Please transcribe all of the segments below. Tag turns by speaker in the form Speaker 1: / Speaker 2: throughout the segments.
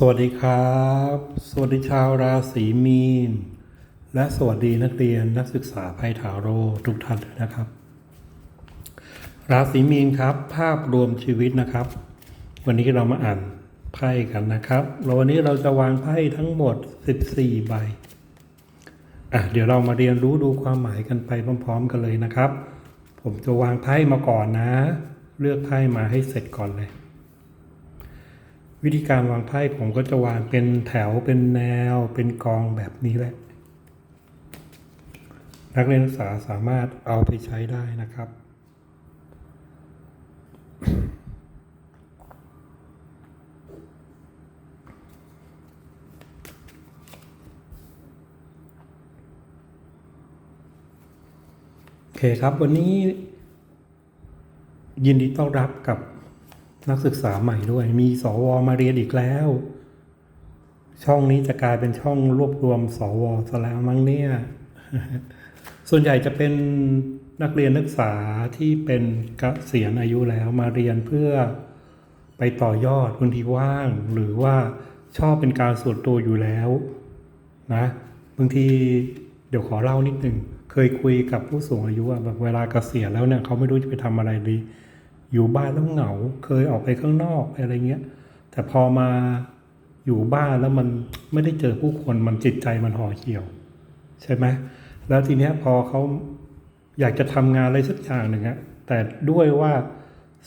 Speaker 1: สวัสดีครับ สวัสดีชาวราศีมีน และสวัสดีนักเรียนนักศึกษาไพ่ทาโรทุกท่านนะครับ ราศีมีนครับ ภาพรวมชีวิตนะครับ วันนี้เรามาอ่านไพ่กันนะครับแล้ววันนี้เราจะวางไพ่ทั้งหมด 14 ใบอะเดี๋ยวเรามาเรียนรู้ดูความหมายกันไปพร้อม ๆ กันเลยนะครับ ผมจะวางไพ่มาก่อนนะ เลือกไพ่มาให้เสร็จก่อนเลย วิธีการวางไพ่ผมก็จะวางเป็นแถวเป็นแนว เป็นกองแบบนี้แหละ นักเรียนศึกษาสามารถเอาไปใช้ได้นะครับ โอเคครับวันนี้ยินดีต้อนรับกับ นักศึกษาใหม่ด้วย มีสวมาเรียนอีกแล้ว ช่องนี้จะกลายเป็นช่องรวบรวมสวซะแล้วมั้งเนี่ยส่วนใหญ่จะเป็นนักเรียนนักศึกษาที่เป็นเกษียณอายุแล้วมาเรียนเพื่อไปต่อยอดบางทีว่าง หรือว่าชอบเป็นการส่วนตัวอยู่แล้วนะบางทีเดี๋ยวขอเล่านิดหนึ่งเคยคุยกับผู้สูงอายุแบบเวลาเกษียณแล้วเนี่ยเขาไม่รู้จะไปทำอะไรดี อยู่บ้านแล้วเหงา เคยออกไปข้างนอกอะไรเงี้ย แต่พอมาอยู่บ้านแล้วมันไม่ได้เจอผู้คนมันจิตใจมันห่อเหี่ยว ใช่ไหมแล้วทีเนี้ยพอเขาอยากจะทำงานอะไรสักอย่างหนึ่งอะแต่ด้วยว่า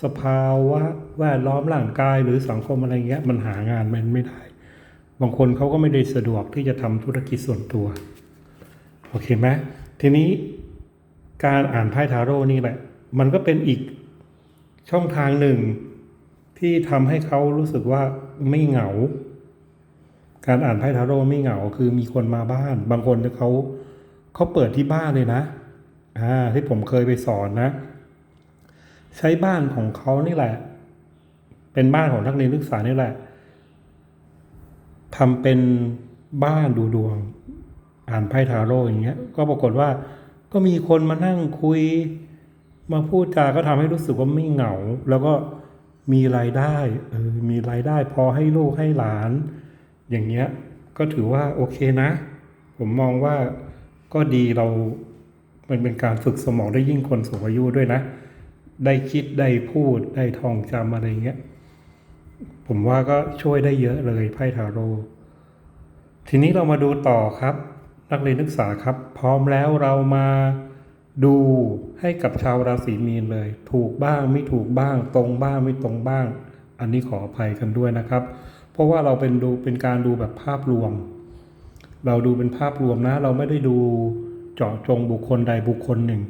Speaker 1: สภาวะแวดล้อมร่างกายหรือสังคมอะไรเงี้ย มันหางานมันไม่ได้ บางคนเขาก็ไม่ได้สะดวกที่จะทำธุรกิจส่วนตัว โอเคไหมทีนี้การอ่านไพ่ทาโร่นี่แหละ มันก็เป็นอีก ช่องทางหนึ่งที่ทำให้เขารู้สึกว่าไม่เหงา การอ่านไพ่ทาโร่ไม่เหงา คือมีคนมาบ้าน บางคนเขาเขาเปิดที่บ้านเลยนะ อ่า ที่ผมเคยไปสอนนะ ใช้บ้านของเขานี่แหละ เป็นบ้านของนักเรียนนักศึกษานี่แหละทำเป็นบ้านดูดวง อ่านไพ่ทาโร่อย่างเงี้ย ก็ปรากฏว่าก็มีคนมานั่งคุย มาพูดจาก็ทำให้รู้สึกว่าไม่เหงา แล้วก็มีรายได้เออมีรายได้พอให้ลูกให้หลาน อย่างเงี้ยก็ถือว่าโอเคนะ ผมมองว่าก็ดีเรา มันเป็นการฝึกสมองได้ยิ่งคนสูงอายุด้วยนะ ได้คิดได้พูดได้ท่องจำอะไรเงี้ยผมว่าก็ช่วยได้เยอะเลยไพ่ทาโร่ทีนี้เรามาดูต่อครับ นักเรียนนักศึกษาครับ พร้อมแล้วเรามา ดูให้กับชาวราศีมีนเลย ถูกบ้างไม่ถูกบ้าง ตรงบ้างไม่ตรงบ้าง อันนี้ขออภัยกันด้วยนะครับ เพราะว่าเราเป็นดูเป็นการดูแบบภาพรวม เราดูเป็นภาพรวมนะ เราไม่ได้ดูเจาะจงบุคคลใดบุคคลหนึ่ง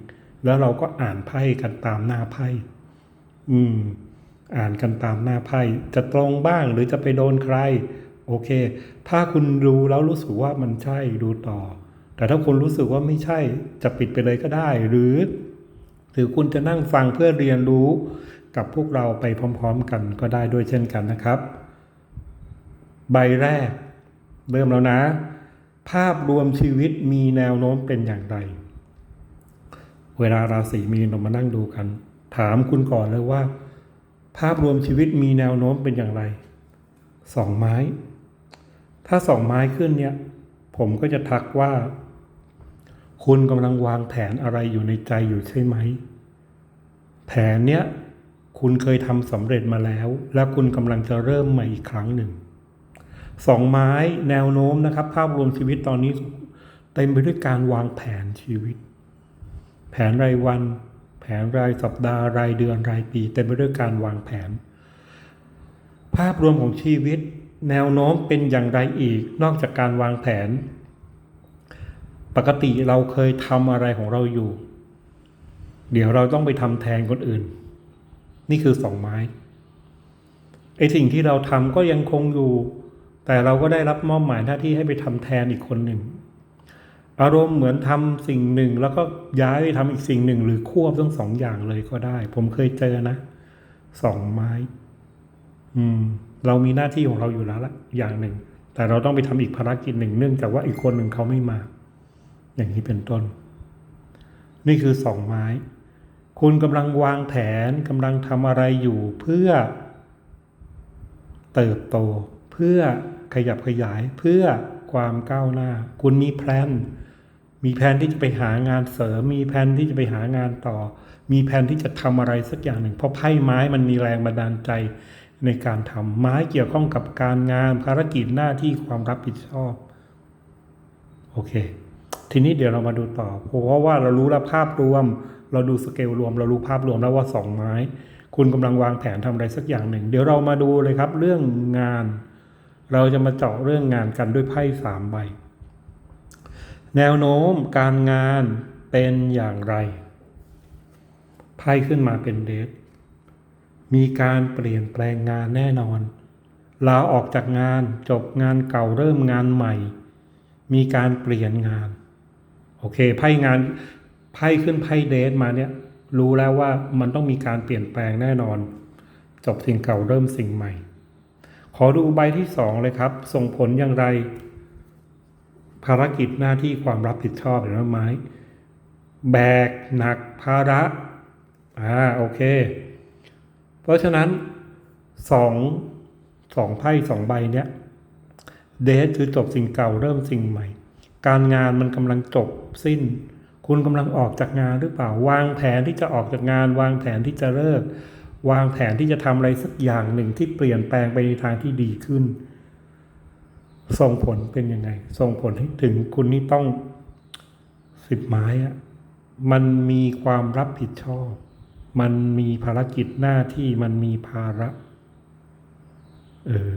Speaker 1: แล้วเราก็อ่านไพ่กันตามหน้าไพ่อืม อ่านกันตามหน้าไพ่จะตรงบ้างหรือจะไปโดนใคร โอเค ถ้าคุณดูแล้วรู้สึกว่ามันใช่ดูต่อ แต่ถ้าคุณรู้สึกว่าไม่ใช่จะปิดไปเลยก็ได้ หรือ หรือคุณจะนั่งฟังเพื่อเรียนรู้กับพวกเราไปพร้อม ๆ กันก็ได้ด้วยเช่นกันนะครับ ใบแรก เริ่มแล้วนะ ภาพรวมชีวิตมีแนวโน้มเป็นอย่างไร เวลาราศีมีนเรามานั่งดูกัน ถามคุณก่อนเลยว่า ภาพรวมชีวิตมีแนวโน้มเป็นอย่างไรสองไม้ ถ้าสองไม้ขึ้นเนี่ย ผมก็จะทักว่า คุณกำลังวางแผนอะไรอยู่ในใจอยู่ใช่ไหม แผนเนี้ยคุณเคยทำสำเร็จมาแล้ว แล้วคุณกำลังจะเริ่มใหม่อีกครั้งหนึ่งสองไม้แนวโน้มนะครับ ภาพรวมชีวิตตอนนี้เต็มไปด้วยการวางแผนชีวิต แผนรายวัน แผนรายสัปดาห์รายเดือนรายปี เต็มไปด้วยการวางแผน ภาพรวมของชีวิต แนวโน้มเป็นอย่างไรอีก นอกจากการวางแผน ปกติเราเคยทำอะไรของเราอยู่ เดี๋ยวเราต้องไปทำแทนคนอื่น นี่คือสองไม้ไอสิ่งที่เราทำก็ยังคงอยู่ แต่เราก็ได้รับมอบหมายหน้าที่ให้ไปทำแทนอีกคนหนึ่ง อารมณ์เหมือนทำสิ่งหนึ่ง แล้วก็ย้ายไปทำอีกสิ่งหนึ่ง หรือควบทั้งสองอย่างเลยก็ได้ ผมเคยเจอนะสองไม้ อืม เรามีหน้าที่ของเราอยู่แล้วละอย่างหนึ่ง แต่เราต้องไปทำอีกภารกิจหนึ่งเนื่องจากว่าอีกคนหนึ่งเขาไม่มา อย่างนี้เป็นต้น นี่คือสองไม้ คุณกำลังวางแผนกำลังทำอะไรอยู่เพื่อ เติบโต เพื่อขยับขยายเพื่อความก้าวหน้า คุณมีแพลนมีแผนที่จะไปหางานเสริม มีแผนที่จะไปหางานต่อ มีแผนที่จะทำอะไรสักอย่างหนึ่ง เพราะไพ่ไม้มันมีแรงบันดาลใจในการทำไม้เกี่ยวข้องกับการงานภารกิจหน้าที่ความรับผิดชอบ โอเค ทีนี้เดี๋ยวเรามาดูต่อ เพราะว่าเรารู้แล้วภาพรวม เราดูสเกลรวม เรารู้ภาพรวมแล้วว่าสองไม้ คุณกำลังวางแผนทำอะไรสักอย่างหนึ่ง เดี๋ยวเรามาดูเลยครับเรื่องงาน เราจะมาเจาะเรื่องงานกันด้วยไพ่สามใบ แนวโน้มการงานเป็นอย่างไร ไพ่ขึ้นมาเป็นเดทมีการเปลี่ยนแปลงงานแน่นอน ลาออกจากงานจบงานเก่าเริ่มงานใหม่ มีการเปลี่ยนงาน โอเคไพ่งานไพ่ขึ้นไพ่เดทมาเนี่ย รู้แล้วว่ามันต้องมีการเปลี่ยนแปลงแน่นอน จบสิ่งเก่าเริ่มสิ่งใหม่ ขอดูใบที่สองเลยครับ ส่งผลอย่างไร ภารกิจหน้าที่ความรับผิดชอบเห็นไหมแบกหนักภาระอ่าโอเค เพราะฉะนั้นสองสองไพ่สองใบเนี้ยเดทคือจบสิ่งเก่าเริ่มสิ่งใหม่ การงานมันกำลังจบสิ้น คุณกำลังออกจากงานหรือเปล่า วางแผนที่จะออกจากงาน วางแผนที่จะเลิก วางแผนที่จะทำอะไรสักอย่างหนึ่งที่เปลี่ยนแปลงไปในทางที่ดีขึ้น ส่งผลเป็นยังไง ส่งผลให้ถึงคุณนี่ต้องสิบไม้อะมันมีความรับผิดชอบ มันมีภารกิจหน้าที่มันมีภาระ เออ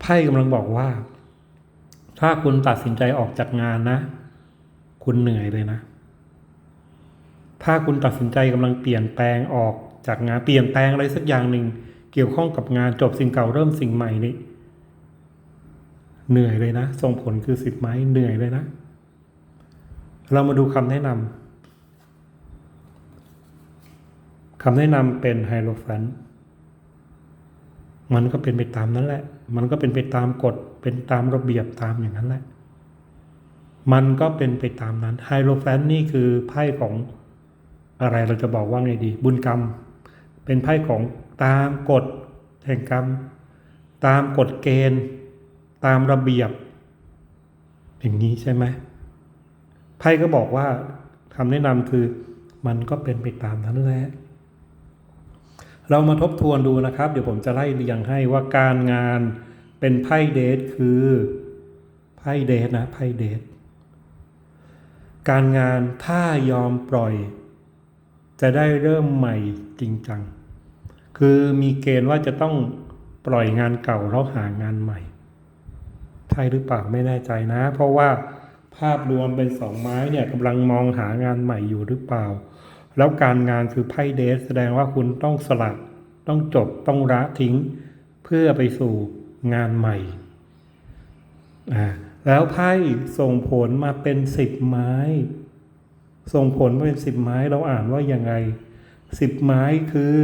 Speaker 1: ไพ่กำลังบอกว่า ถ้าคุณตัดสินใจออกจากงานนะ คุณเหนื่อยเลยนะ ถ้าคุณตัดสินใจกำลังเปลี่ยนแปลงออกจากงานเปลี่ยนแปลงอะไรสักอย่างหนึ่งเกี่ยวข้องกับงานจบสิ่งเก่าเริ่มสิ่งใหม่นี่เหนื่อยเลยนะ ส่งผลคือสิบไม้เหนื่อยเลยนะ เรามาดูคำแนะนำคำแนะนำเป็นไฮโลแฟน มันก็เป็นไปตามนั้นแหละ มันก็เป็นไปตามกฎ เป็นตามระเบียบตามอย่างนั้นแหละ มันก็เป็นไปตามนั้นไฮโลแฟนนี่คือไพ่ของอะไรเราจะบอกว่าไงดี บุญกรรม เป็นไพ่ของตามกฎแห่งกรรม ตามกฎเกณฑ์ ตามระเบียบ อย่างนี้ใช่ไหมไพ่ก็บอกว่าคำแนะนำคือ มันก็เป็นไปตามนั้นแหละ เรามาทบทวนดูนะครับ เดี๋ยวผมจะไล่เรียงให้ว่าการงานเป็นไพ่เดทคือไพ่เดทนะไพ่เดทการงานถ้ายอมปล่อย จะได้เริ่มใหม่จริงจัง คือมีเกณฑ์ว่าจะต้องปล่อยงานเก่าแล้วหางานใหม่ ใช่หรือเปล่าไม่แน่ใจนะ เพราะว่าภาพรวมเป็นสองไม้เนี่ยกำลังมองหางานใหม่อยู่หรือเปล่า แล้วการงานคือไพ่เดสแสดงว่าคุณต้องสลัดต้องจบต้องละทิ้ง เพื่อไปสู่งานใหม่ แล้วไพ่ส่งผลมาเป็นสิบไม้ ส่งผลมาเป็นสิบไม้เราอ่านว่ายังไงสิบไม้คือ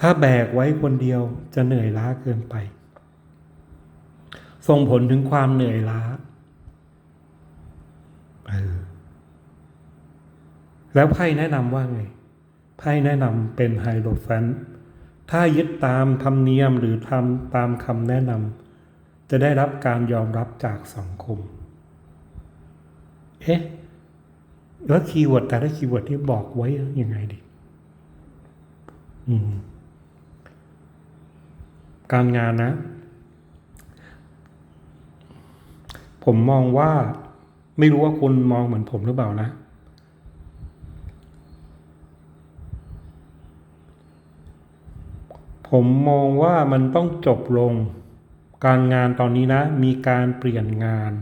Speaker 1: ถ้าแบกไว้คนเดียวจะเหนื่อยล้าเกินไป ส่งผลถึงความเหนื่อยล้าเออ แล้วไพ่แนะนำว่าไง ไพ่แนะนำเป็นไฮโลแฟนถ้ายึดตามธรรมเนียมหรือทำตามคำแนะนำจะได้รับการยอมรับจากสังคม เอ๊ะ แล้วคีย์เวิร์ดแต่ละคีย์เวิร์ดที่บอกไว้ยังไงดีอืมการงานนะ ผมมองว่าไม่รู้ว่าคุณมองเหมือนผมหรือเปล่านะ ผมมองว่ามันต้องจบลง การงานตอนนี้นะ มีการเปลี่ยนงาน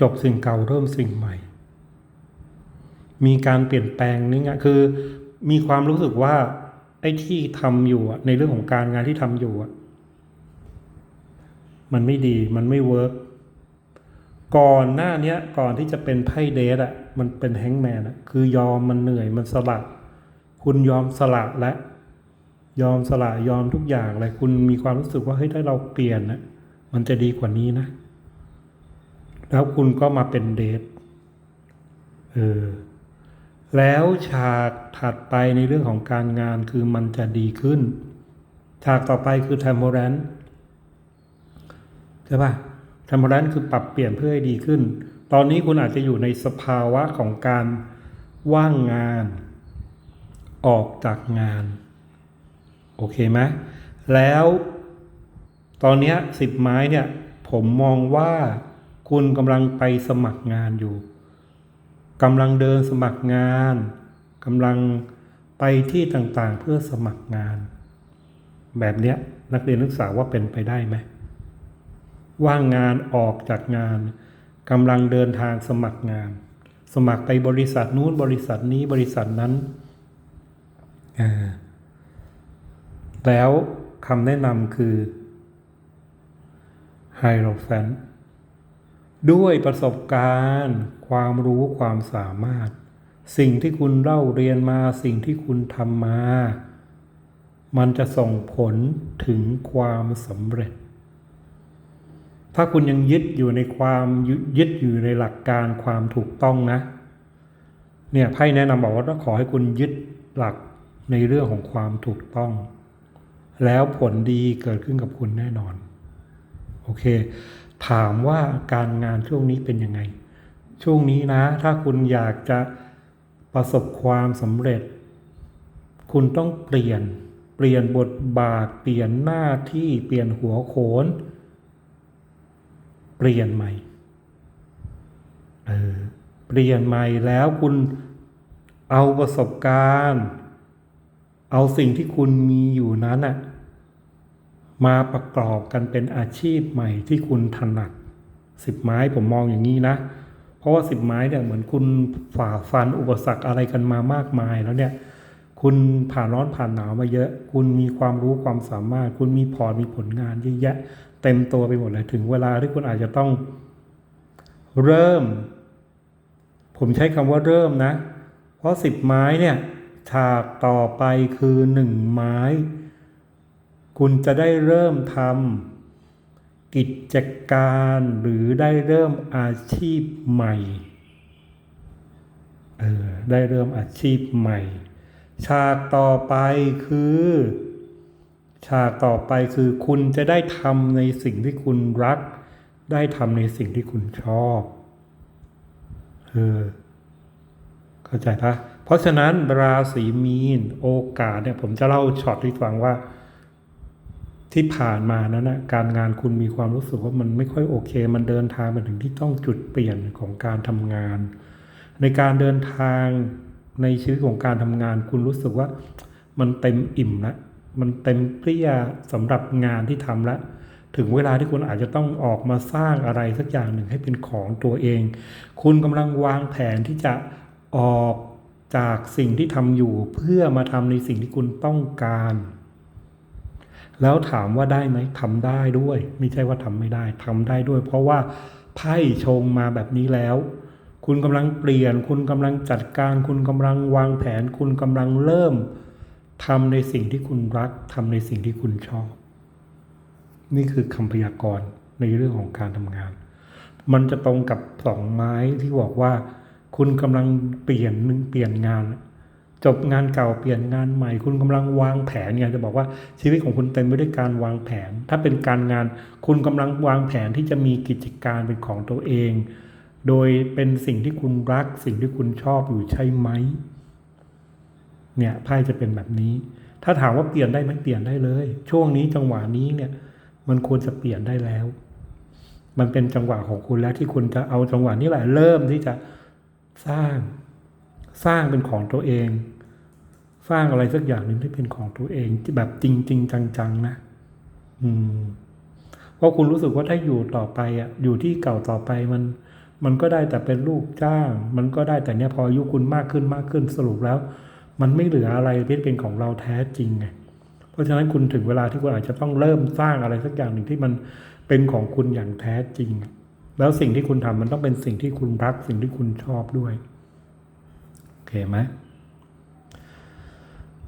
Speaker 1: จบสิ่งเก่าเริ่มสิ่งใหม่ มีการเปลี่ยนแปลงนี่ไงคือ มีความรู้สึกว่าไอ้ที่ทำอยู่ในเรื่องของการงานที่ทำอยู่มันไม่ดีมันไม่เวิร์กก่อนหน้าเนี้ยก่อนที่จะเป็นไพ่เดทอะมันเป็นแฮงแมนอะคือยอมมันเหนื่อยมันสละ คุณยอมสละและยอมสละยอมทุกอย่างเลยคุณมีความรู้สึกว่าเฮ้ยถ้าเราเปลี่ยนนะมันจะดีกว่านี้นะ แล้วคุณก็มาเป็นเดทเออแล้วฉากถัดไปในเรื่องของการงานคือมันจะดีขึ้น ฉากต่อไปคือ t e m p o r a n ใช่ป่ะ t e m p o r a n คือปรับเปลี่ยนเพื่อให้ดีขึ้น ตอนนี้คุณอาจจะอยู่ในสภาวะของการว่างงาน ออกจากงาน โอเคไหมแล้วตอนนี้สิบไม้เนี่ย ผมมองว่าคุณกำลังไปสมัครงานอยู่กำลังเดินสมัครงานกำลังไปที่ต่างๆเพื่อสมัครงาน แบบเนี้ยนักเรียนนักศึกษาว่าเป็นไปได้ไหมว่างงานออกจากงานกำลังเดินทางสมัครงาน สมัครไปบริษัทนู้นบริษัทนี้บริษัทนั้น แล้วคำแนะนำคือไฮโรแฟนด้วยประสบการณ์ ความรู้ความสามารถ สิ่งที่คุณเล่าเรียนมาสิ่งที่คุณทำมา มันจะส่งผลถึงความสำเร็จ ถ้าคุณยังยึดอยู่ในความยึดอยู่ในหลักการความถูกต้องนะ เนี่ยไพ่แนะนำบอกว่าต้องขอให้คุณยึดหลัก ในเรื่องของความถูกต้อง แล้วผลดีเกิดขึ้นกับคุณแน่นอน โอเค ถามว่าการงานช่วงนี้เป็นยังไง ช่วงนี้นะ ถ้าคุณอยากจะประสบความสำเร็จ คุณต้องเปลี่ยน เปลี่ยนบทบาท เปลี่ยนหน้าที่ เปลี่ยนหัวโขน เปลี่ยนใหม่ เออ เปลี่ยนใหม่แล้วคุณเอาประสบการณ์ เอาสิ่งที่คุณมีอยู่นั้นน่ะมาประกอบกันเป็นอาชีพใหม่ที่คุณถนัดสิบไม้ผมมองอย่างนี้นะ เพราะว่าสิบไม้เนี่ยเหมือนคุณฝ่าฟันอุปสรรคอะไรกันมามากมายแล้วเนี่ยคุณผ่านร้อนผ่านหนาวมาเยอะ คุณมีความรู้ความสามารถ คุณมีพอร์ตมีผลงานเยอะแยะ เต็มตัวไปหมดเลยถึงเวลาที่คุณอาจจะต้อง เริ่ม ผมใช้คำว่าเริ่มนะ เพราะสิบไม้เนี่ย ฉากต่อไปคือหนึ่งไม้ คุณจะได้เริ่มทำกิจการหรือได้เริ่มอาชีพใหม่เออได้เริ่มอาชีพใหม่ ฉากต่อไปคือ ฉากต่อไปคือคุณจะได้ทำในสิ่งที่คุณรัก ได้ทำในสิ่งที่คุณชอบเออเข้าใจปะ ราะฉะนั้นราศีมีนโอกาสเนี่ยผมจะเล่าช็อตที่ฟังว่า ที่ผ่านมานั้นนะการงานคุณมีความรู้สึกว่ามันไม่ค่อยโอเค มันเดินทางมาถึงที่ต้องจุดเปลี่ยนของการทำงาน ในการเดินทางในชีวิตของการทำงาน คุณรู้สึกว่ามันเต็มอิ่มแล้วมันเต็มเปรี้ยสำหรับงานที่ทำแล้วถึงเวลาที่คุณอาจจะต้องออกมาสร้างอะไรสักอย่างหนึ่งให้เป็นของตัวเอง คุณกำลังวางแผนที่จะออก จากสิ่งที่ทำอยู่เพื่อมาทำในสิ่งที่คุณต้องการ แล้วถามว่าได้ไหมทำได้ด้วย ไม่ใช่ว่าทำไม่ได้ทำได้ด้วย เพราะว่าไพ่ชงมาแบบนี้แล้ว คุณกำลังเปลี่ยน คุณกำลังจัดการ คุณกำลังวางแผน คุณกำลังเริ่มทำในสิ่งที่คุณรักทำในสิ่งที่คุณชอบ นี่คือคำพยากรณ์ในเรื่องของการทำงาน มันจะตรงกับสองไม้ที่บอกว่า คุณกำลังเปลี่ยนนึงเปลี่ยนงาน จบงานเก่าเปลี่ยนงานใหม่ คุณกำลังวางแผนไงจะบอกว่าชีวิตของคุณเต็มไปด้วยการวางแผน ถ้าเป็นการงาน คุณกำลังวางแผนที่จะมีกิจการเป็นของตัวเอง โดยเป็นสิ่งที่คุณรัก สิ่งที่คุณชอบอยู่ใช่ไหมเนี่ยไพ่จะเป็นแบบนี้ ถ้าถามว่าเปลี่ยนได้ไหมเปลี่ยนได้เลย ช่วงนี้จังหวะนี้เนี่ย มันควรจะเปลี่ยนได้แล้ว มันเป็นจังหวะของคุณแล้วที่คุณจะเอาจังหวะนี้แหละเริ่มที่จะ สร้าง สร้างเป็นของตัวเอง สร้างอะไรสักอย่างหนึ่งที่เป็นของตัวเองแบบจริงจริงจังๆ นะ อืม เพราะคุณรู้สึกว่าถ้าอยู่ต่อไปอะ อยู่ที่เก่าต่อไปมัน มันก็ได้แต่เป็นลูกจ้าง มันก็ได้แต่เนี้ยพออายุคุณมากขึ้นมากขึ้นสรุปแล้ว มันไม่เหลืออะไรที่เป็นของเราแท้จริงไงเพราะฉะนั้นคุณถึงเวลาที่คุณอาจจะต้องเริ่มสร้างอะไรสักอย่างหนึ่งที่มันเป็นของคุณอย่างแท้จริง แล้วสิ่งที่คุณทำมันต้องเป็นสิ่งที่คุณรัก สิ่งที่คุณชอบด้วยโอเคไหม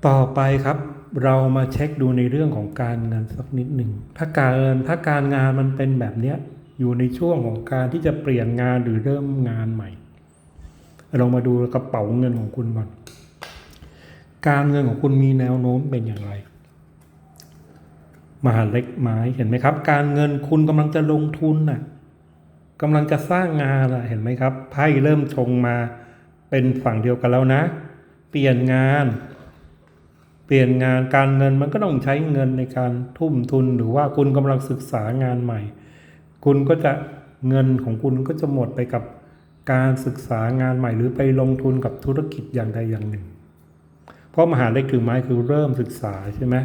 Speaker 1: ต่อไปครับ เรามาเช็คดูในเรื่องของการเงินสักนิดหนึ่งถ้าการถ้าการงานมันเป็นแบบเนี้ยอยู่ในช่วงของการที่จะเปลี่ยนงานหรือเริ่มงานใหม่ลองมาดูกระเป๋าเงินของคุณก่อน การเงินของคุณมีแนวโน้มเป็นอย่างไร มหาเล็กไม้เห็นไหมครับ การเงินคุณกำลังจะลงทุนน่ะ กำลังจะสร้างงานเห็นไหมครับไพ่เริ่มชงมาเป็นฝั่งเดียวกันแล้วนะ เปลี่ยนงาน เปลี่ยนงานการเงินมันก็ต้องใช้เงินในการทุ่มทุนหรือว่าคุณกำลังศึกษางานใหม่ คุณก็จะเงินของคุณก็จะหมดไปกับการศึกษางานใหม่ หรือไปลงทุนกับธุรกิจอย่างใดอย่างหนึ่ง เพราะมหาเล็กถือไม้คือเริ่มศึกษาใช่ไหม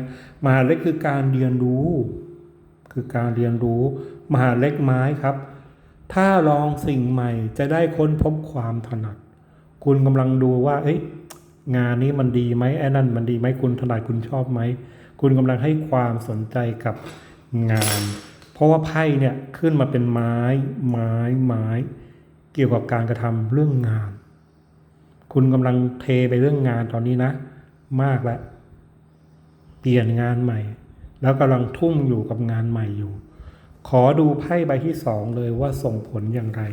Speaker 1: มหาเล็กคือการเรียนรู้ คือการเรียนรู้ มหาเล็กไม้ครับ ถ้าลองสิ่งใหม่จะได้ค้นพบความถนัด คุณกำลังดูว่า เอ้ยงานนี้มันดีไหมไอ้นั่นมันดีไหมคุณถนัดคุณชอบไหม คุณกำลังให้ความสนใจกับงาน เพราะว่าไพ่เนี่ยขึ้นมาเป็นไม้ ไม้ไม้ เกี่ยวกับการกระทำเรื่องงาน คุณกำลังเทไปเรื่องงานตอนนี้นะ มากแล้วเปลี่ยนงานใหม่ แล้วกำลังทุ่มอยู่กับงานใหม่อยู่ ขอดูไพ่ใบที่สองเลยว่าส่งผลอย่างไร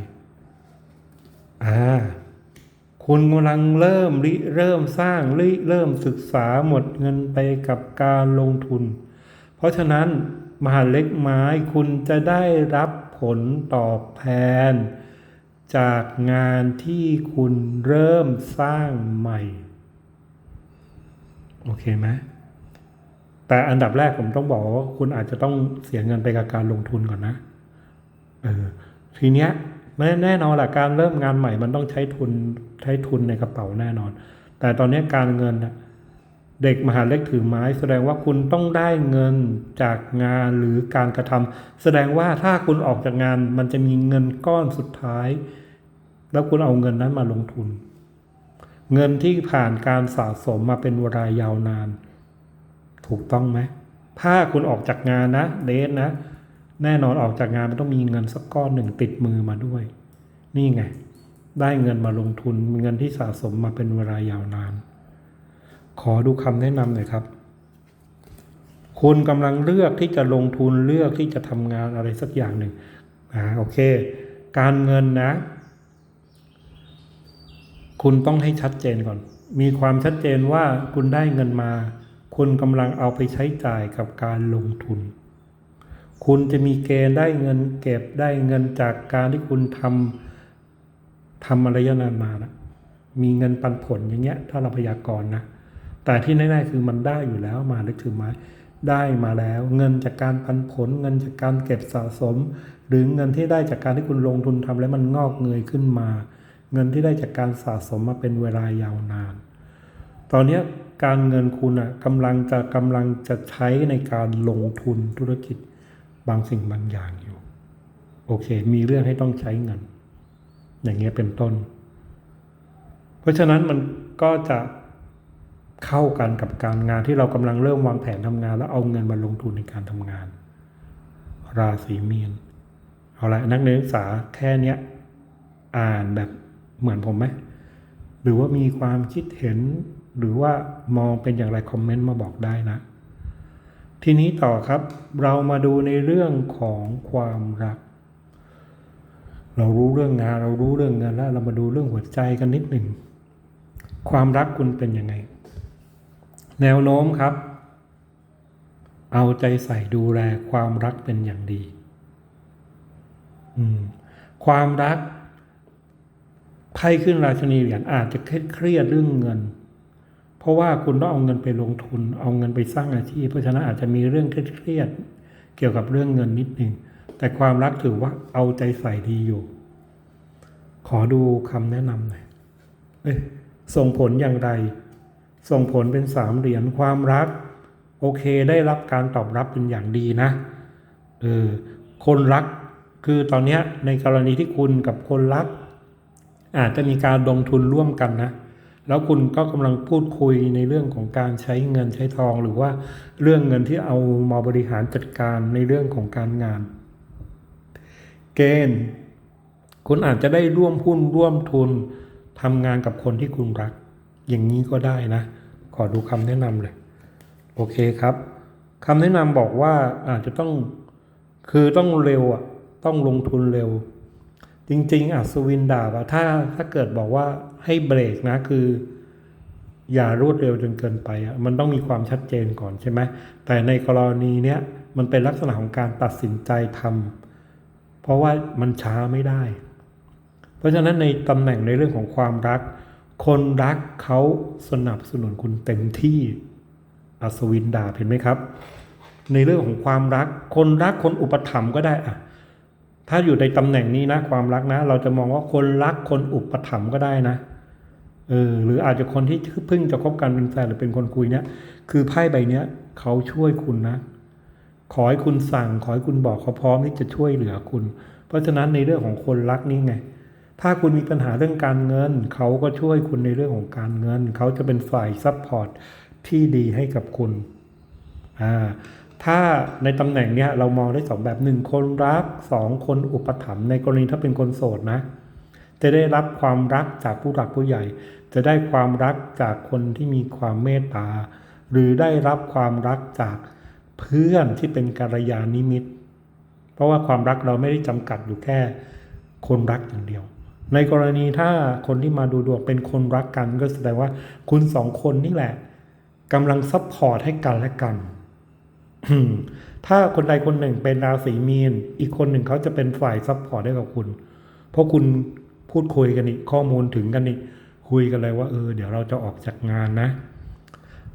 Speaker 1: อ่า คุณกำลังเริ่มริเริ่มสร้างริเริ่มศึกษาหมดเงินไปกับการลงทุน เพราะฉะนั้นมหาเล็กไม้คุณจะได้รับผลตอบแทน จากงานที่คุณเริ่มสร้างใหม่ โอเคไหม แต่อันดับแรกผมต้องบอกว่าคุณอาจจะต้องเสียเงินไปกับการลงทุนก่อนนะเออทีเนี้ยแน่แน่นอนแหละการเริ่มงานใหม่มันต้องใช้ทุนใช้ทุนในกระเป๋าแน่นอน แต่ตอนนี้การเงินเด็กมหาเล็กถือไม้ แสดงว่าคุณต้องได้เงินจากงานหรือการกระทำแสดงว่าถ้าคุณออกจากงานมันจะมีเงินก้อนสุดท้าย แล้วคุณเอาเงินนั้นมาลงทุน เงินที่ผ่านการสะสมมาเป็นเวลายาวนาน ถูกต้องไหมถ้าคุณออกจากงานนะเดทนะ แน่นอนออกจากงานมันต้องมีเงินสักก้อนหนึ่งติดมือมาด้วย นี่ไง ได้เงินมาลงทุนเงินที่สะสมมาเป็นเวลายาวนาน ขอดูคำแนะนำหน่อยครับ คุณกำลังเลือกที่จะลงทุนเลือกที่จะทำงานอะไรสักอย่างหนึ่งอ่าโอเค การเงินนะ คุณต้องให้ชัดเจนก่อน มีความชัดเจนว่าคุณได้เงินมา คุณกำลังเอาไปใช้จ่ายกับการลงทุน คุณจะมีเกณฑ์ได้เงินเก็บได้เงินจากการที่คุณทำทำอะไรยานานมานะมีเงินปันผลอย่างเงี้ย ถ้าเราพยากรณ์นะ แต่ที่แน่ๆคือมันได้อยู่แล้วมาได้ถือไม้ได้มาแล้ว เงินจากการปันผล เงินจากการเก็บสะสม หรือเงินที่ได้จากการที่คุณลงทุนทำแล้วมันงอกเงยขึ้นมา เงินที่ได้จากการสะสมมาเป็นเวลายาวนาน ตอนนี้การเงินคุณอะกำลังจะกำลังจะใช้ในการลงทุนธุรกิจบางสิ่งบางอย่างอยู่ โอเค มีเรื่องให้ต้องใช้เงิน อย่างเงี้ยเป็นต้น เพราะฉะนั้นมันก็จะเข้ากันกับการงานที่เรากำลังเริ่มวางแผนทำงาน แล้วเอาเงินมาลงทุนในการทำงาน ราศีมีนเอาละนักเรียนศึกษาแค่เนี้ยอ่านแบบเหมือนผมไหมหรือว่ามีความคิดเห็น หรือว่ามองเป็นอย่างไรคอมเมนต์มาบอกได้นะ ทีนี้ต่อครับเรามาดูในเรื่องของความรัก เรารู้เรื่องงานเรารู้เรื่องเงินแล้วเรามาดูเรื่องหัวใจกันนิดหนึ่ง ความรักคุณเป็นยังไง แนวโน้มครับ เอาใจใส่ดูแลความรักเป็นอย่างดี อืม ความรักไพ่ขึ้นราชนีเหรียญอาจจะเครียดเรื่องเงิน ราะว่าคุณต้องเอาเงินไปลงทุน เอาเงินไปสร้างอาชีพ เพราะฉะนั้นอาจจะมีเรื่องเครียดเกี่ยวกับเรื่องเงินนิดหนึ่งแต่ความรักถือว่าเอาใจใส่ดีอยู่ ขอดูคำแนะนำหน่อยเอ้ยส่งผลอย่างไร ส่งผลเป็นสามเหรียญความรัก โอเคได้รับการตอบรับเป็นอย่างดีนะเออคนรักคือตอนนี้ในกรณีที่คุณกับคนรัก อาจจะมีการลงทุนร่วมกันนะ แล้วคุณก็กำลังพูดคุยในเรื่องของการใช้เงินใช้ทอง หรือว่าเรื่องเงินที่เอามาบริหารจัดการในเรื่องของการงาน เกณฑ์คุณอาจจะได้ร่วมหุ้นร่วมทุนทำงานกับคนที่คุณรัก อย่างนี้ก็ได้นะ ขอดูคำแนะนำเลย โอเคครับคำแนะนำบอกว่าอาจจะต้องคือต้องเร็วอะต้องลงทุนเร็ว จริง ๆอัศวินดาบอะถ้าถ้าเกิดบอกว่าให้เบรกนะคือ อย่ารวดเร็วจนเกินไปอะมันต้องมีความชัดเจนก่อนใช่ไหมแต่ในกรณีเนี้ยมันเป็นลักษณะของการตัดสินใจทำเพราะว่ามันช้าไม่ได้ เพราะฉะนั้นในตำแหน่งในเรื่องของความรัก คนรักเขาสนับสนุนคุณเต็มที่อัศวินดาเห็นไหมครับ ในเรื่องของความรัก คนรักคนอุปถัมภ์ก็ได้อะ ถ้าอยู่ในตำแหน่งนี้นะความรักนะ เราจะมองว่าคนรักคนอุปถัมภ์ก็ได้นะเออหรืออาจจะคนที่เพิ่งจะคบกันเป็นแฟนหรือเป็นคนคุยเนี่ยคือไพ่ใบเนี้ยเขาช่วยคุณนะ ขอให้คุณสั่ง ขอให้คุณบอกเขาพร้อมที่จะช่วยเหลือคุณ เพราะฉะนั้นในเรื่องของคนรักนี่ไง ถ้าคุณมีปัญหาเรื่องการเงิน เขาก็ช่วยคุณในเรื่องของการเงิน เขาจะเป็นฝ่ายซัพพอร์ตที่ดีให้กับคุณอ่า ถ้าในตำแหน่งเนี้ยเรามองได้สองแบบหนึ่งคนรักสองคนอุปถัมภ์ในกรณีถ้าเป็นคนโสดนะ จะได้รับความรักจากผู้หลักผู้ใหญ่ จะได้ความรักจากคนที่มีความเมตตา หรือได้รับความรักจากเพื่อนที่เป็นกัลยาณมิตร เพราะว่าความรักเราไม่ได้จำกัดอยู่แค่คนรักอย่างเดียว ในกรณีถ้าคนที่มาดูดวงเป็นคนรักกันก็แสดงว่าคุณสองคนนี่แหละกำลังซัพพอร์ตให้กันและกัน ถ้าคนใดคนหนึ่งเป็นราศีมีน อีกคนหนึ่งเขาจะเป็นฝ่ายซัพพอร์ตให้กับคุณ เพราะคุณพูดคุยกันอีกข้อมูลถึงกันอีกคุยกันเลยว่าเออเดี๋ยวเราจะออกจากงานนะ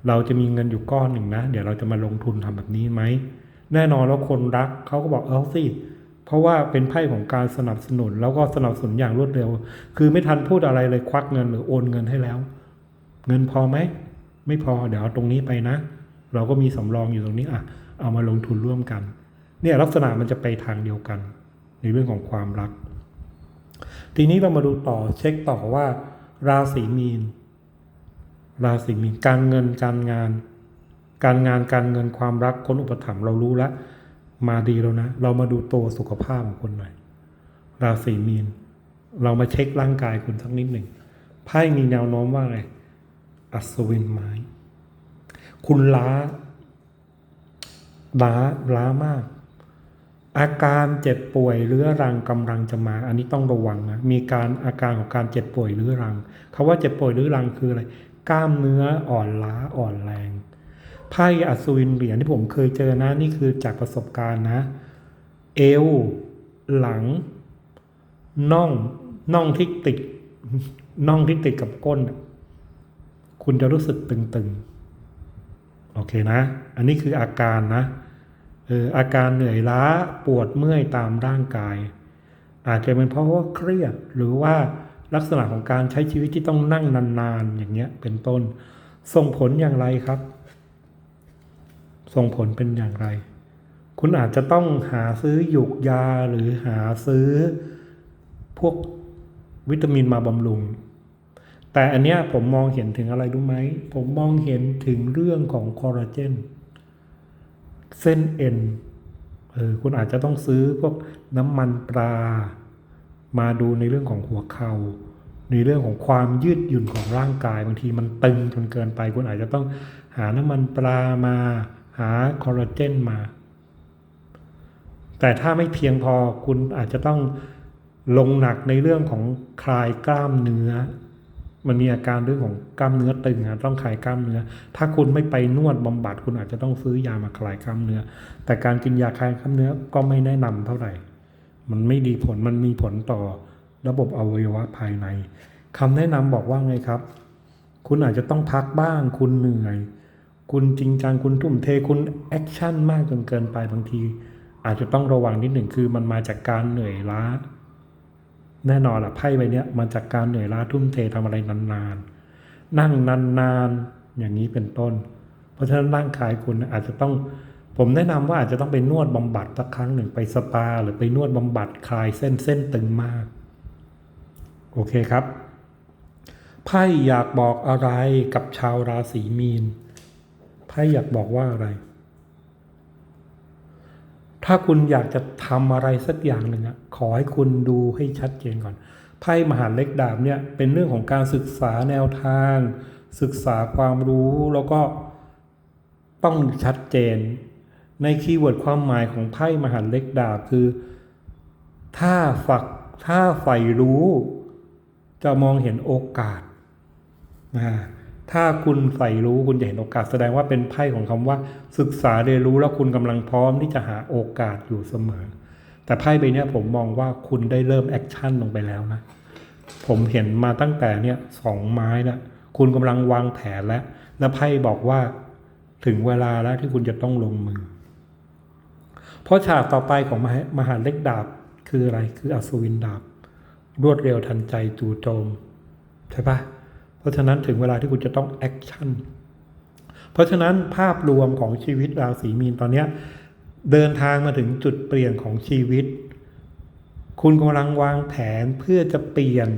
Speaker 1: เราจะมีเงินอยู่ก้อนหนึ่งนะ เดี๋ยวเราจะมาลงทุนทำแบบนี้ไหมแน่นอนแล้วคนรักเขาก็บอกเอาสิเพราะว่าเป็นไพ่ของการสนับสนุน แล้วก็สนับสนุนอย่างรวดเร็ว คือไม่ทันพูดอะไรเลยควักเงินหรือโอนเงินให้แล้ว เงินพอไหมไม่พอเดี๋ยวเอาตรงนี้ไปนะ เราก็มีสำรองอยู่ตรงนี้อะ เอามาลงทุนร่วมกัน เนี่ยลักษณะมันจะไปทางเดียวกัน ในเรื่องของความรัก ทีนี้เรามาดูต่อเช็คต่อว่า ราศีมีน ราศีมีนการเงินการงาน การงานการเงินความรักคนอุปถัมภ์เรารู้แล้วมาดีแล้วนะ เรามาดูตัวสุขภาพของคนหน่อยราศีมีน เรามาเช็คร่างกายคุณสักนิดหนึ่งไพ่มีแนวโน้มว่าไงอัศวินไม้ คุณล้า ล้าล้ามาก อาการเจ็บป่วยเรื้อรังกำลังจะมา อันนี้ต้องระวังนะมีการอาการของการเจ็บป่วยเรื้อรังคาว่าเจ็บป่วยเรื้อรังคืออะไรกล้ามเนื้ออ่อนล้าอ่อนแรงไพ่อัศวินเหรียญที่ผมเคยเจอนะนี่คือจากประสบการณ์นะ เอว หลังน่องน่องที่ติดน่องที่ติดกับก้น คุณจะรู้สึกตึงๆ โอเคนะ อันนี้คืออาการนะเอออาการเหนื่อยล้าปวดเมื่อยตามร่างกาย อาจจะเป็นเพราะว่าเครียดหรือว่าลักษณะของการใช้ชีวิตที่ต้องนั่งนานๆ อย่างเงี้ยเป็นต้น ส่งผลอย่างไรครับ ส่งผลเป็นอย่างไร คุณอาจจะต้องหาซื้อหยุกยาหรือหาซื้อ พวกวิตามินมาบำรุง แต่อันเนี้ยผมมองเห็นถึงอะไรรู้ไหม ผมมองเห็นถึงเรื่องของคอลลาเจนเส้นเอ็นเออคุณอาจจะต้องซื้อพวกน้ำมันปลา มาดูในเรื่องของหัวเขา่าในเรื่องของความยืดหยุ่นของร่างกายบางทีมันตึงจนเกินไป คุณอาจจะต้องหาน้ำมันปลามาหาคอลลาเจนมา แต่ถ้าไม่เพียงพอคุณอาจจะต้องลงหนักในเรื่องของคลายกล้ามเนื้อ มันมีอาการเรื่องของกล้ามเนื้อตึงอะต้องคลายกล้ามเนื้อ ถ้าคุณไม่ไปนวดบำบัดคุณอาจจะต้องซื้อยามาคลายกล้ามเนื้อ แต่การกินยาคลายกล้ามเนื้อก็ไม่แนะนำเท่าไหร่ มันไม่ดีผลมันมีผลต่อระบบอวัยวะภายในคำแนะนำบอกว่าไงครับ คุณอาจจะต้องพักบ้าง คุณเหนื่อย คุณจริงจังคุณทุ่มเทคุณแอคชั่นมากจนเกินไปบางที อาจจะต้องระวังนิดหนึ่งคือมันมาจากการเหนื่อยล้า แน่นอนละไพ่ใบเนี้ยมาจากการเหนื่อยล้าทุ่มเททำอะไรนานๆ นั่งนานๆ อย่างนี้เป็นต้น เพราะฉะนั้นร่างกายคุณอาจจะต้อง ผมแนะนำว่าอาจจะต้องไปนวดบำบัดสักครั้งหนึ่งไปสปา หรือไปนวดบำบัดคลายเส้นเส้นตึงมาก โอเคครับ ไพ่อยากบอกอะไรกับชาวราศีมีน ไพ่อยากบอกว่าอะไร ถ้าคุณอยากจะทำอะไรสักอย่างหนึ่งอะขอให้คุณดูให้ชัดเจนก่อน ไพ่มหาเล็กดาบเนี่ยเป็นเรื่องของการศึกษาแนวทาง ศึกษาความรู้แล้วก็ต้องชัดเจน ในคีย์เวิร์ดความหมายของไพ่มหาเล็กดาบคือ ถ้าฝักถ้าใฝ่รู้ จะมองเห็นโอกาสนะ ถ้าคุณใฝ่รู้คุณจะเห็นโอกาสแสดงว่าเป็นไพ่ของคำว่า ศึกษาเรียนรู้แล้วคุณกำลังพร้อมที่จะหาโอกาสอยู่เสมอ แต่ไพ่ใบนี้ผมมองว่าคุณได้เริ่มแอคชั่นลงไปแล้วนะ ผมเห็นมาตั้งแต่เนี่ยสองไม้นะคุณกำลังวางแผนแล้ว แล้วไพ่บอกว่าถึงเวลาแล้วที่คุณจะต้องลงมือ เพราะฉากต่อไปของมหามหาเล็กดาบคืออะไรคืออัศวินดาบ รวดเร็วทันใจจู่โจมใช่ปะ เพราะฉะนั้นถึงเวลาที่คุณจะต้องแอคชั่น เพราะฉะนั้นภาพรวมของชีวิตราศีมีนตอนเนี้ยเดินทางมาถึงจุดเปลี่ยนของชีวิต คุณกำลังวางแผนเพื่อจะเปลี่ยน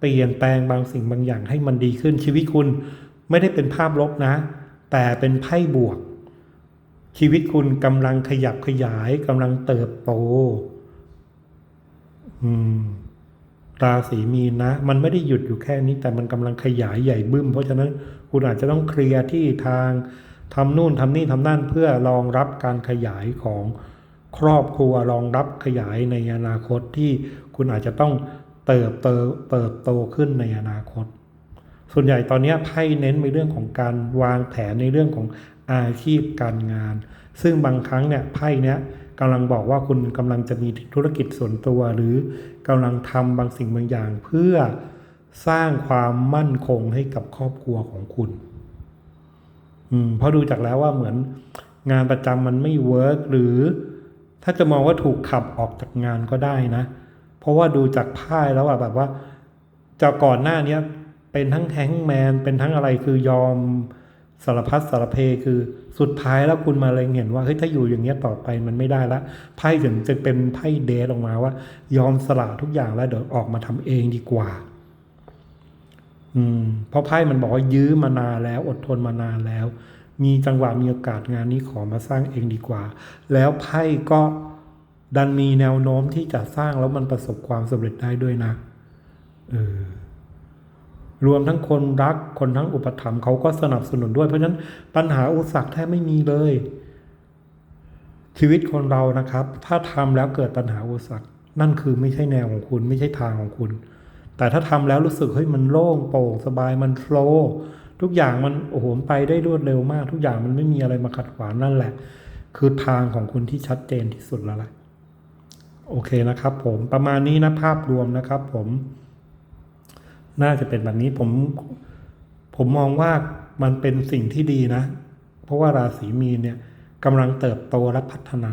Speaker 1: เปลี่ยนแปลงบางสิ่งบางอย่างให้มันดีขึ้นชีวิตคุณไม่ได้เป็นภาพลบนะ แต่เป็นไพ่บวก ชีวิตคุณกำลังขยับขยายกำลังเติบโต อืม ราศีมีนนะ มันไม่ได้หยุดอยู่แค่นี้แต่มันกำลังขยายใหญ่บึ้ม เพราะฉะนั้นคุณอาจจะต้องเคลียร์ที่ทางทำนู่นทำนี่ทำนั่นเพื่อรองรับการขยายของครอบครัวรองรับขยายในอนาคตที่คุณอาจจะต้องเติบโตเติบโตขึ้นในอนาคต ส่วนใหญ่ตอนนี้ไพ่เน้นในเรื่องของการวางแผนในเรื่องของอาชีพการงาน ซึ่งบางครั้งเนี่ยไพ่เนี้ย กำลังบอกว่าคุณกำลังจะมีธุรกิจส่วนตัว หรือกำลังทำบางสิ่งบางอย่าง เพื่อสร้างความมั่นคงให้กับครอบครัวของคุณ อืมเพราะดูจากแล้วว่าเหมือนงานประจำมันไม่เวิร์กหรือ ถ้าจะมองว่าถูกขับออกจากงานก็ได้นะ เพราะว่าดูจากไพ่แล้วอะแบบว่าจากก่อนหน้าเนี้ยเป็นทั้งแฮงก์แมนเป็นทั้งอะไรคือยอมสารพัดสารเพคือ สุดท้ายแล้วคุณมาเล็งเห็นว่าเฮ้ยถ้าอยู่อย่างเงี้ยต่อไปมันไม่ได้ละไพ่ถึงจะเป็นไพ่เดทออกมาว่า ยอมสละทุกอย่างแล้วเดี๋ยวออกมาทำเองดีกว่า อืม เพราะไพ่มันบอกว่ายื้อมานานแล้วอดทนมานานแล้ว มีจังหวะมีโอกาสงานนี้ขอมาสร้างเองดีกว่า แล้วไพ่ก็ดันมีแนวโน้มที่จะสร้างแล้วมันประสบความสำเร็จได้ด้วยนะเออ รวมทั้งคนรักคนทั้งอุปถัมภ์เขาก็สนับสนุนด้วย เพราะฉะนั้นปัญหาอุปสรรคแทบไม่มีเลย ชีวิตคนเรานะครับ ถ้าทำแล้วเกิดปัญหาอุปสรรคนั่นคือไม่ใช่แนวของคุณ ไม่ใช่ทางของคุณ แต่ถ้าทำแล้วรู้สึกเฮ้ยมันโล่งโปร่งสบายมันโฟล์ทุกอย่างมันโอ้โหไปได้รวดเร็วมาก ทุกอย่างมันไม่มีอะไรมาขัดขวางนั่นแหละ คือทางของคุณที่ชัดเจนที่สุดแล้วแหละโอเคนะครับ ผมประมาณนี้นะภาพรวมนะครับ ผม น่าจะเป็นแบบนี้ผม ผมมองว่ามันเป็นสิ่งที่ดีนะ เพราะว่าราศีมีนเนี่ยกำลังเติบโตและพัฒนา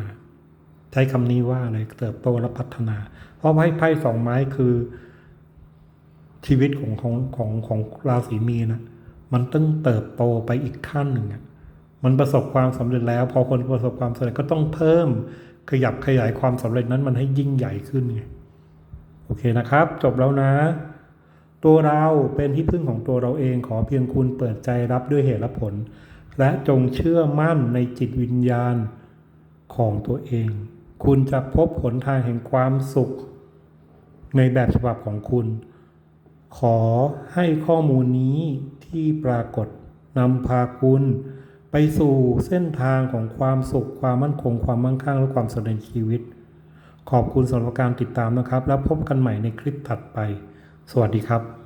Speaker 1: ใช้คำนี้ว่าอะไรเติบโตและพัฒนา เพราะไพ่ไพ่สองไม้คือ ชีวิตของของของของราศีมีนนะมันต้องเติบโตไปอีกขั้นหนึ่งอะมันประสบความสำเร็จแล้ว พอคนประสบความสำเร็จก็ต้องเพิ่มขยับขยายความสำเร็จนั้นมันให้ยิ่งใหญ่ขึ้นไงโอเคนะครับ จบแล้วนะ ตัวเราเป็นที่พึ่งของตัวเราเองขอเพียงคุณเปิดใจรับด้วยเหตุและผล และจงเชื่อมั่นในจิตวิญญาณของตัวเอง คุณจะพบหนทางแห่งความสุข ในแบบฉบับของคุณ ขอให้ข้อมูลนี้ที่ปรากฏนำพาคุณไปสู่เส้นทางของความสุข ความมั่นคง ความมั่งคั่ง และความสำเร็จในชีวิต ขอบคุณสำหรับการติดตามนะครับ แล้วพบกันใหม่ในคลิปถัดไป สวัสดีครับ